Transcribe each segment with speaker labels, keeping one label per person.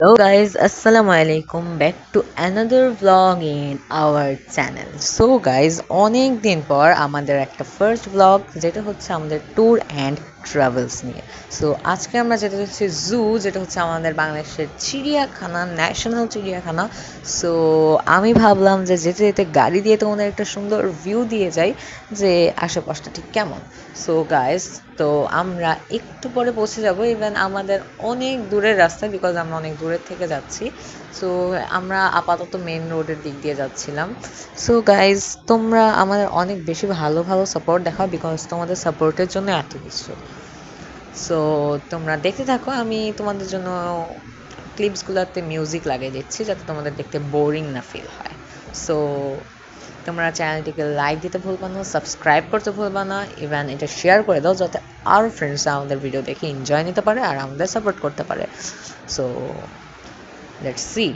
Speaker 1: Hello guys, Assalamu alaikum back to another vlog in our channel. So guys, অনেক দিন পর আমাদের একটা ফার্স্ট vlog যেটা হচ্ছে আমাদের ট্যুর অ্যান্ড ট্রাভেলস নিয়ে। সো আজকে আমরা যেটা হচ্ছে জু যেটা হচ্ছে আমাদের বাংলাদেশের চিড়িয়াখানা ন্যাশনাল চিড়িয়াখানা। সো আমি ভাবলাম যে যেতে যেতে গাড়ি দিয়ে তোমাদের একটা সুন্দর ভিউ দিয়ে যাই, যে আশেপাশটা ঠিক কেমন। সো গাইস তো আমরা একটু পরে পৌঁছে যাব। ইভেন আমাদের অনেক দূরের রাস্তা বিকজ আমরা অনেক দূরের থেকে যাচ্ছি। সো আমরা আপাতত মেন রোডের দিক দিয়ে যাচ্ছিলাম। সো গাইজ তোমরা আমাদের অনেক বেশি ভালো ভালো সাপোর্ট দেখাও বিকজ তোমাদের সাপোর্টের জন্য এত কিছু। সো তোমরা দেখতে থাকো, আমি তোমাদের জন্য ক্লিপসগুলোতে মিউজিক লাগিয়ে দিচ্ছি যাতে তোমাদের দেখতে বোরিং না ফিল হয়। সো তোমরা চ্যানেলটিকে লাইক দিতে ভুলবা না সাবস্ক্রাইব করতে ভুলবা না ইভেন এটা শেয়ার করে দাও যাতে আরও ফ্রেন্ডসরা আমাদের ভিডিও দেখে এনজয় নিতে পারে আর আমাদের সাপোর্ট করতে পারে। সো লেটস সি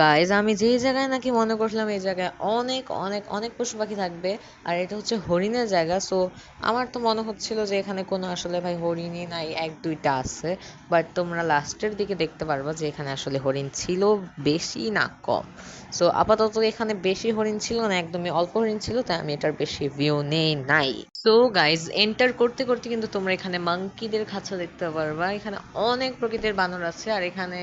Speaker 1: গাইজ আমি যেই জায়গায় নাকি মনে করছিলাম এই জায়গায় অনেক অনেক অনেক পশু পাখি থাকবে, আর এটা হচ্ছে হরিণের জায়গা সো আমার তো মনে হচ্ছিল যে এখানে কোনো আসলে ভাই হরিণই নাই, এক দুইটা আছে বাট তোমরা লাস্টের দিকে দেখতে পারবা যে এখানে আসলে হরিণ ছিল বেশি না কম। সো আপাতত এখানে বেশি হরিণ ছিল না, একদমই অল্প হরিণ ছিল, তাই আমি এটার বেশি ভিউ নেই, নাই। সো গাইজ এন্টার করতে করতে কিন্তু তোমরা এখানে মাঙ্কিদের খাঁচা দেখতে পারবা, এখানে অনেক প্রকৃতির বানর আছে, আর এখানে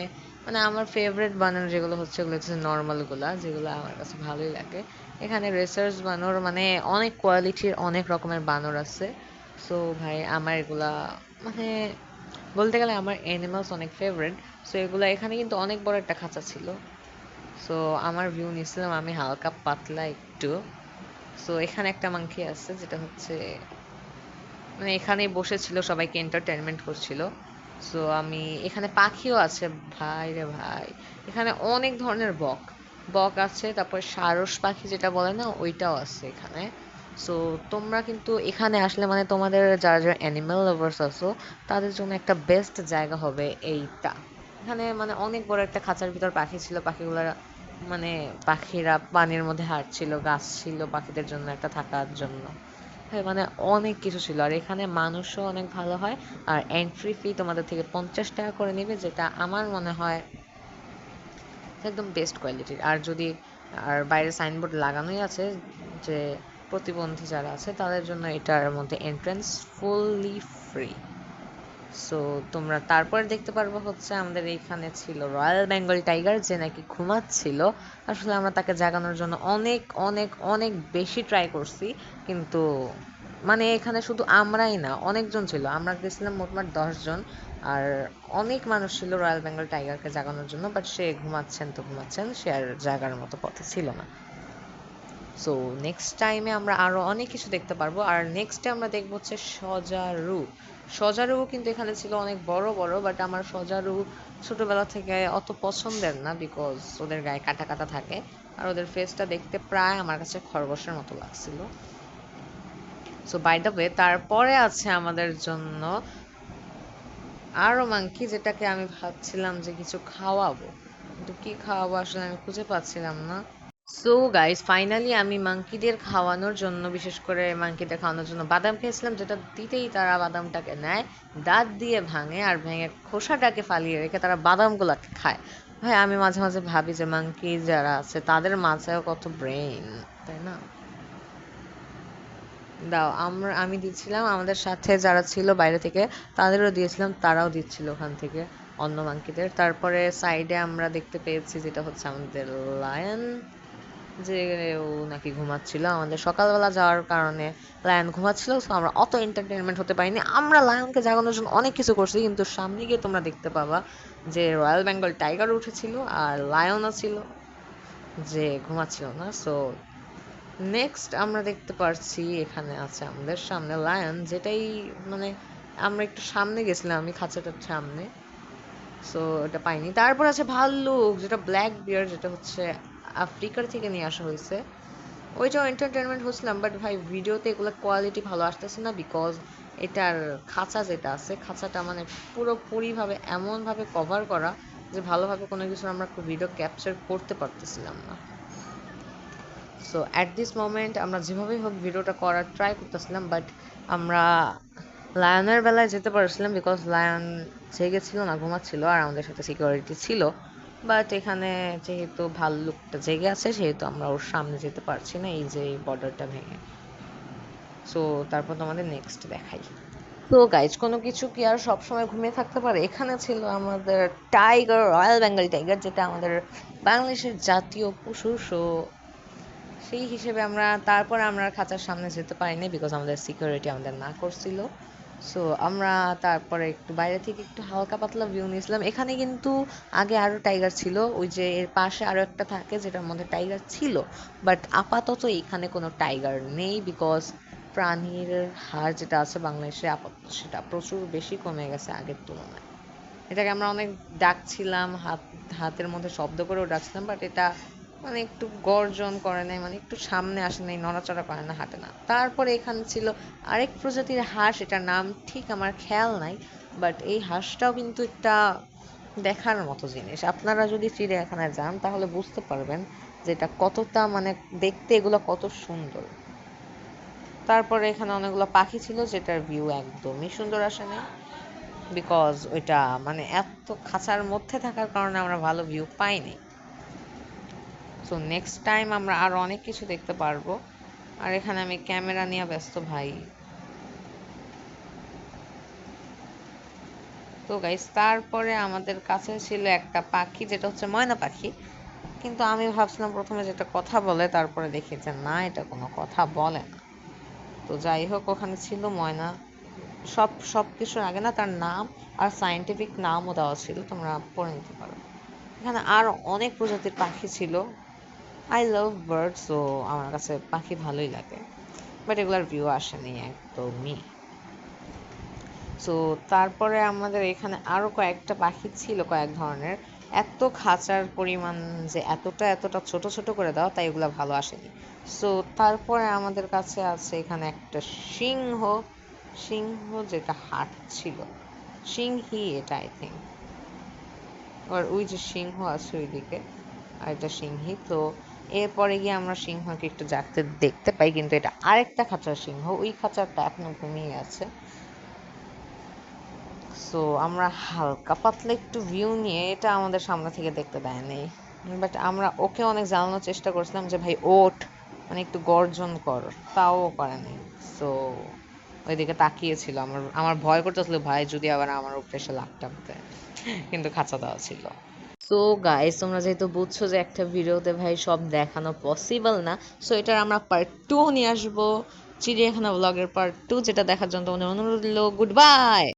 Speaker 1: মানে আমার ফেভারিট বানর যেগুলো হচ্ছে ওগুলো হচ্ছে নর্মালগুলা, যেগুলো আমার কাছে ভালোই লাগে। এখানে রেসার্চ বানর মানে অনেক কোয়ালিটির অনেক রকমের বানর আছে। সো ভাই, আমার এগুলা মানে বলতে গেলে আমার অ্যানিমালস অনেক ফেভারিট সো এগুলা এখানে কিন্তু অনেক বড় একটা খাঁচা ছিল। সো আমার ভিউ নিয়েছিলাম আমি হালকা পাতলা একটু। সো এখানে একটা মাংকি আছে যেটা হচ্ছে মানে এখানেই বসেছিল, সবাইকে এন্টারটেনমেন্ট করছিল। সো আমি, এখানে পাখিও আছে, ভাই রে ভাই। এখানে অনেক ধরনের বক। বক আছে, তারপর সারস পাখি যেটা বলে না, ওইটাও আছে এখানে। সো তোমরা কিন্তু এখানে আসলে মানে তোমাদের যারা যারা অ্যানিম্যাল লাভার্স আছো, তাদের জন্য একটা বেস্ট জায়গা হবে এইটা। এখানে মানে অনেক বড় একটা খাঁচার ভিতর পাখি ছিল, পাখিগুলো মানে পাখিরা পানির মধ্যে হাঁটছিল, গাছ ছিল পাখিদের জন্য একটা থাকার জন্য। মানে অনেক কিছু ছিল। আর এখানে মানুষও অনেক ভালো হয়। আর এন্ট্রি ফি তোমাদের থেকে পঞ্চাশ টাকা করে নেবে, যেটা আমার মনে হয় একদম বেস্ট কোয়ালিটির আর যদি, আর বাইরে সাইনবোর্ড লাগানোই আছে, যে প্রতিবন্ধী যারা আছে, তাদের জন্য এটার মধ্যে এন্ট্রেন্স ফুললি ফ্রি সো তোমরা তারপর দেখতে পারব হচ্ছে আমাদের এইখানে ছিল রয়্যাল বেঙ্গল টাইগার যে নাকি ঘুমাচ্ছিল। আসলে আমরা তাকে জাগানোর জন্য অনেক অনেক অনেক বেশি ট্রাই করছি। কিন্তু মানে এখানে শুধু আমরাই না, অনেকজন ছিল। আমরা গেছিলাম মোটমাট দশজন। আর অনেক মানুষ ছিল রয়্যাল বেঙ্গল টাইগারকে জাগানোর জন্য বাট সে ঘুমাচ্ছেন তো ঘুমাচ্ছেন, সে আর জাগার মতো পথে ছিল না। সো নেক্সট টাইমে আমরা আরও অনেক কিছু দেখতে পারব। আর নেক্সটে আমরা দেখব হচ্ছে সজারু সজারু কিন্তু এখানে ছিল অনেক বড় বড় বাট আমার সজারু ছোটবেলা থেকে অত পছন্দের না বিকজ ওদের গায়ে কাটা কাটা থাকে আর ওদের ফেসটা দেখতে প্রায় আমার কাছে খরগোশের মতো লাগছিল। সো বাই দ্য ওয়ে তারপরে আছে আমাদের জন্য আরও মাংকি যেটাকে আমি ভাবছিলাম যে কিছু খাওয়াবো। কিন্তু কি খাওয়াবো আসলে আমি খুঁজে পাচ্ছিলাম না। সো গাইস ফাইনালি আমি মাংকিদের খাওয়ানোর জন্য, বিশেষ করে মাংকিদের খাওয়ানোর জন্য বাদাম খেয়েছিলাম, যেটা দিতেই তারা বাদামটাকে নেয়, দাঁত দিয়ে ভাঙে আর ভেঙে খোসাটাকে ফালিয়ে রেখে তারা বাদামগুলোকে খায়। ভাই, আমি মাঝে মাঝে ভাবি যে মাংকি যারা আছে, তাদের মাঝেও কত ব্রেন তাই না? দাও, আমরা, আমি দিচ্ছিলাম, আমাদের সাথে যারা ছিল বাইরে থেকে, তাদেরও দিয়েছিলাম, তারাও দিচ্ছিল ওখান থেকে অন্য মাংকিদের তারপরে সাইডে আমরা দেখতে পেয়েছি যেটা হচ্ছে আমাদের লায়ন যে ও নাকি ঘুমাচ্ছিল, আমাদের সকালবেলা যাওয়ার কারণে লায়ন ঘুমাচ্ছিল তো আমরা অত এন্টারটেনমেন্ট হতে পারিনি। আমরা লায়নকে জাগানোর জন্য অনেক কিছু করছি, কিন্তু সামনে গিয়ে তোমরা দেখতে পাবা যে রয়্যাল বেঙ্গল টাইগার উঠেছিল আর লায়নও ছিল যে ঘুমাচ্ছিল না। সো নেক্সট আমরা দেখতে পারছি, এখানে আছে আমাদের সামনে লায়ন, যেটাই মানে আমরা একটু সামনে গেছিলাম, আমি খাঁচাটার সামনে। সো এটা পাইনি। তারপর আছে ভাল্লুক, যেটা ব্ল্যাক বিয়ার যেটা হচ্ছে আফ্রিকার থেকে নিয়ে আসা হয়েছে। ওইটাও এন্টারটেনমেন্ট হচ্ছিলাম বাট ভাই ভিডিওতে এগুলো কোয়ালিটি ভালো আসতেছে না বিকজ এটার খাঁচা যেটা আছে, খাঁচাটা মানে পুরোপুরিভাবে এমনভাবে কভার করা যে ভালোভাবে কোনো কিছু আমরা ভিডিও ক্যাপচার করতে পারতেছিলাম না। সো অ্যাট দিস মোমেন্ট আমরা যেভাবেই হোক ভিডিওটা করার ট্রাই করতেছিলাম বাট আমরা লায়নের বেলায় যেতে পারছিলাম বিকজ লায়ন জেগেছিল না, ঘুমাচ্ছিল, আর আমাদের সাথে সিকিউরিটি ছিল। বাট এখানে যেহেতু ভাল্লুকটা জেগে আছে, সেহেতু আমরা ওর সামনে যেতে পারছি না, এই যে বর্ডারটা ভেঙে। সো তারপর তোমাদের নেক্সট দেখাই। তো গাইজ কোনো কিছু কি আর সবসময় ঘুমিয়ে থাকতে পারে? এখানে ছিল আমাদের টাইগার রয়্যাল বেঙ্গল টাইগার যেটা আমাদের বাংলাদেশের জাতীয় পশু। সো সেই হিসেবে আমরা, তারপর আমরা খাঁচার সামনে যেতে পারিনি বিকজ আমাদের সিকিউরিটি আমাদের না করছিল। সো আমরা তারপরে একটু বাইরে থেকে একটু হালকা পাতলা ভিউ নিয়েছিলাম। এখানে কিন্তু আগে আরও টাইগার ছিল, ওই যে এর পাশে আরও একটা থাকে যেটার মধ্যে টাইগার ছিল। বাট আপাতত এখানে কোনো টাইগার নেই বিকজ প্রাণীর হার যেটা আছে বাংলাদেশে আপাতত সেটা প্রচুর বেশি কমে গেছে আগের তুলনায়। এটাকে আমরা অনেক ডাকছিলাম, হাত, হাতের মধ্যে শব্দ করেও ডাকছিলাম বাট এটা মানে একটু গর্জন করে নাই মানে একটু সামনে আসে নাই, নড়াচড়া করে না, হাঁটে না। তারপরে এখানে ছিল আরেক প্রজাতির হাঁস, এটার নাম ঠিক আমার খেয়াল নাই বাট এই হাঁসটাও কিন্তু একটা দেখার মতো জিনিস। আপনারা যদি চিড়িয়াখানায় যান, তাহলে বুঝতে পারবেন যে এটা কতটা মানে দেখতে এগুলো কত সুন্দর। তারপরে এখানে অনেকগুলো পাখি ছিল, যেটার ভিউ একদমই সুন্দর আসে না বিকজ ওইটা মানে এত খাঁচার মধ্যে থাকার কারণে আমরা ভালো ভিউ পাইনি। সো নেক্সট টাইম আমরা আরও অনেক কিছু দেখতে পারব। আর এখানে আমি ক্যামেরা নিয়ে ব্যস্ত ভাই। তো গাইস তারপরে আমাদের কাছে ছিল একটা পাখি, যেটা হচ্ছে ময়না পাখি। কিন্তু আমি ভাবছিলাম প্রথমে যেটা কথা বলে, তারপরে দেখি যে না, এটা কোনো কথা বলে না। তো যাই হোক, ওখানে ছিল ময়না। সব সব কিছুর আগে না তার নাম আর সায়েন্টিফিক নামও দেওয়া ছিল, তোমরা পড়ে নিতে পারো। এখানে আর অনেক প্রজাতির পাখি ছিল। আই লাভ বার্ড সো আমার কাছে পাখি ভালোই লাগে। বাট এগুলার ভিউ আসেনি একদমই সো তারপরে আমাদের এখানে আরও কয়েকটা পাখি ছিল, কয়েক ধরনের। এত খাঁচার পরিমাণ যে এতটা এতটা ছোট ছোট করে দেওয়া, তাই এগুলো ভালো আসেনি। সো তারপরে আমাদের কাছে আছে এখানে একটা সিংহ। সিংহ যেটা হাঁটছিল সিংহি এটা আই থিঙ্ক আর ওই যে সিংহ আছে ওইদিকে, আর এটা সিংহি। তো এরপরে গিয়ে আমরা সিংহকে একটু জাগতে দেখতে পাই, কিন্তু এটা আরেকটা খাঁচার সিংহ। ওই খাঁচাটা এখনও ঘুমিয়ে আছে। সো আমরা হালকা পাতলা একটু ভিউ নিয়ে এটা আমাদের সামনে থেকে দেখতে দেয়নি বাট আমরা ওকে অনেক জানানোর চেষ্টা করছিলাম যে, ভাই, ওঠ। মানে একটু গর্জন কর। তাও ও করেনি সো ওইদিকে তাকিয়েছিল। আমার আমার ভয় করতেছিল, ভাই, যদি আবার আমার উপরে এসে লাকটামতে কিন্তু খাঁচা দেওয়া ছিল। সো গাইস তোমরা যেহেতু বুঝছ যে একটা ভিডিওতে ভাই সব দেখানো পসিবল না সো এটার আমরা পার্ট টু নিয়ে আসব। চিড়িয়াখানা ব্লগের পার্ট টু যেটা দেখার জন্য তোমাদের অনুরোধ রইল। Good bye